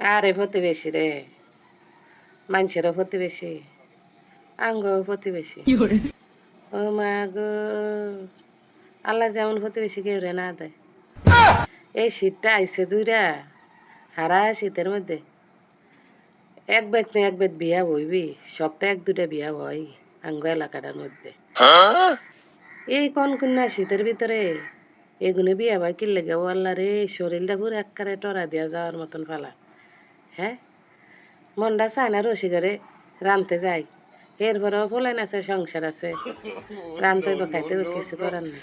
আরে প্রতিবেশী রে। মানুষেরও প্রতিবেশী আঙ্গ প্রতিবেশী। ও মা গো আল্লাহ যেমন প্রতিবেশী কেউ রে না দেয়। এই শীতটা আইসে দুইরা হারা শীতের মধ্যে। এক বেদ না এক বেদ বিয়া বইবি সপ্তাহে এক দুটা বিয়া বই আঙ্গ এলাকাটার মধ্যে। এই কোন কন্যা শীতের ভিতরে? এগুলো বিয়া ভাই কি লেগে ও আল্লাহ রে শরীরটা পুরো একবারে টরা দিয়া যাওয়ার মতন ফালা হ্যাঁ মনটা চায় না রসি করে রানতে যাই। এরপরেও ফলেন আছে সংসার আছে। রানতে বা খাইতে ওর কিছু করার নেই।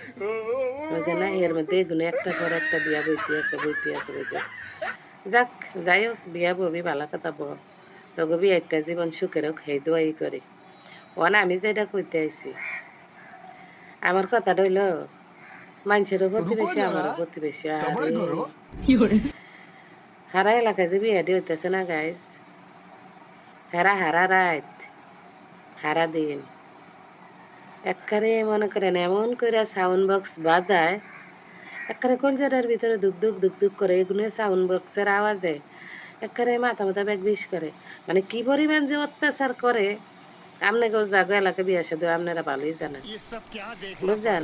ওই জন্য এর মধ্যে এগুলো একটা পর একটা বিয়া বইতে আছে বইতে আছে বইতে আছে। যাক যাই হোক বিয়া ববি ভালো কথা বহ তোকে বিয়াইটা জীবন সুখের হোক সেই দোয়াই করে। ওন আমি যেটা কইতে আইছি। আমার কথা রইল মানুষেরও প্রতিবেশী আমারও প্রতিবেশী। আরে। হারা এলাকায় যে বিয়াটি হইতেছে না গাইজ হারা হারা রাত হারা দিন একবারে মনে করেন এমন করে সাউন্ড বক্স বাজায় একবারে কনসার্টের ভিতরে দুক দুক দুক দুক করে এগুলো সাউন্ড বক্সের আওয়াজে একবারে মাথা মাথা ব্যাগ বিষ করে মানে কি পরিমাণ যে অত্যাচার করে আপনাকেও জাগো এলাকা বিয়ে আসে আপনারা ভালোই জানেন বুঝছেন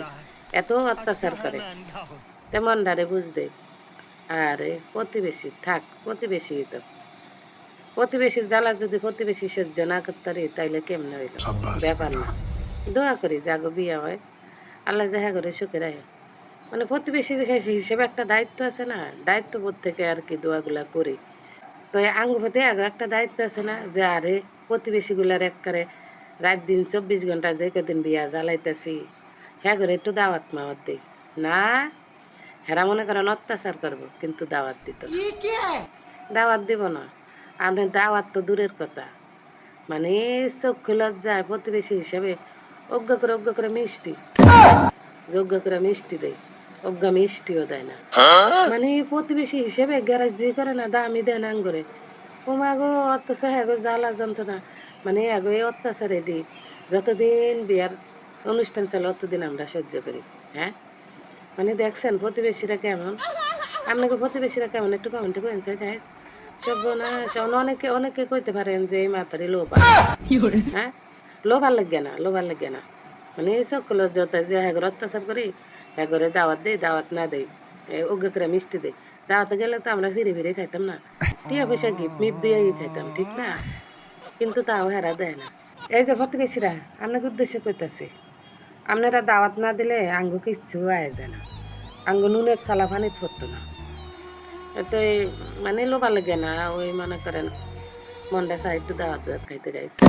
এত অত্যাচার করে তেমন ডারে বুঝ দেয় আরে প্রতিবেশী থাক প্রতিবেশী তো। প্রতিবেশীর জ্বালা যদি প্রতিবেশী সহ্য না করতে পারি তাইলে কেমনে হইল? ব্যাপার না। দোয়া করি জাগো বিয়া হয়। আল্লাহ যাহা করে সুখে রাখে। মানে প্রতিবেশী হিসেবে একটা দায়িত্ব আছে না দায়িত্ব বোধ থেকে আর কি দোয়াগুলা করি। তো আঙ্গুপতি আগে একটা দায়িত্ব আছে না যে আরে প্রতিবেশীগুলার একবারে রাত দিন চব্বিশ ঘণ্টা যে কদিন বিয়া জ্বালাইতেছি হ্যাঁ করে একটু দাওয়াত মাওয়াত দিই। না হেরা মনে করেন অত্যাচার করব। কিন্তু দাওয়াত দিত। দাওয়াত দিব না। আপনার দাওয়াত তো দূরের কথা। মানে চক্ষু লজ্জায় প্রতিবেশী হিসেবে অজ্ঞ করে অজ্ঞ করে মিষ্টি। যোগ্য করে মিষ্টি দেয় অজ্ঞ মিষ্টিও দেয় না। মানে প্রতিবেশী হিসেবে গ্যারেজ যে করে না দামি দেয় না করে ও মা গো অথচ হ্যাঁ গো জ্বালা যন্ত্রণা। মানে এগো এই অত্যাচারে দিই। যতদিন বিয়ার অনুষ্ঠান চলে অতদিন আমরা সহ্য করি। হ্যাঁ? মানে দেখছেন প্রতিবেশীরা কেমন? আপনাকে প্রতিবেশীরা কেমন? একটু কমেন্টে করেন স্যার গাইজ সব না অনেকে অনেকে কইতে পারেন যে এই মাতারি লোভা হ্যাঁ? লোভার লাগে না লোভার লাগে না। মানে এই সকল যত যে হ্যাগর অত্যাচার করি হ্যাগরে দাওয়াত দেই দাওয়াত না দেই ওগে করে মিষ্টি দেই। দাওয়াতে গেলে তো আমরা ফিরে ফিরে খাইতাম না। টিয়া পয়সা গিফট মিপ দিয়ে খাইতাম ঠিক না? কিন্তু তাও হেরা দেয় না। এই যে প্রতিবেশীরা আপনাকে উদ্দেশ্য করতেছি আপনারা দাওয়াত না দিলে আঙ্গু কিচ্ছু আয় যায় না। আঙ্গু নুনের সালা পানি পড়তো না। এতে মানে লোভা লাগে না, ওই মনে করেন মন্ডা সাইড দাওয়াত দাওয়াত খাইতে গাইছে